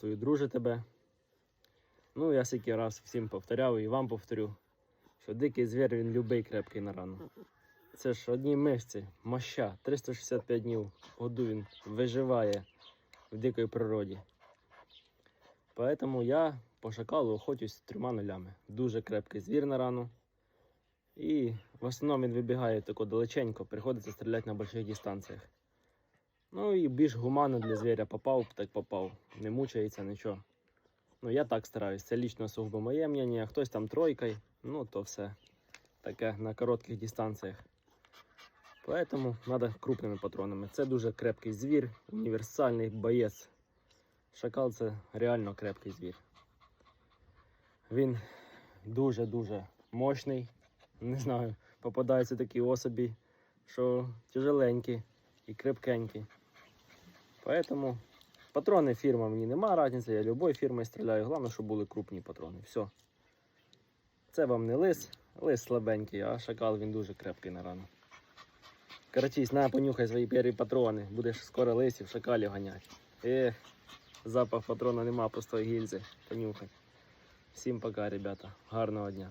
Приветствую, друже тебе. Ну, я скільки раз всім повторяв і вам повторю, що дикий звір він любий крепкий на рану. Це ж одні мишці, моща, 365 днів году він виживає в дикій природі. Поэтому я по шакалу охотюсь трьома нулями. Дуже крепкий звір на рану. І в основному він вибігає тако далеченько, приходиться стріляти на великих дистанціях. Ну і більш гуманно для звіря попав, так попав. Не мучається нічого. Ну я так стараюсь. Це лічно сугубо моє мнення. Хтось там тройкою, ну то все таке на коротких дистанціях. Поэтому треба крупними патронами. Це дуже крепкий звір, універсальний боєць. Шакал це реально крепкий звір. Він дуже-дуже мощний. Не знаю, попадаються такі особі, що тяжеленькі і крепкенькі. Поэтому патрони фірма мені нема різниці, я любою фірмою стріляю. Головне, щоб були крупні патрони. Все. Це вам не лис, лис слабенький, а шакал він дуже крепкий на рану. Каратісь, на, понюхай свої перві патрони. Будеш скоро лисів, шакалів ганяти. Ех, запах патрона нема пустої гільзи. Понюхай. Всім пока, ребята. Гарного дня.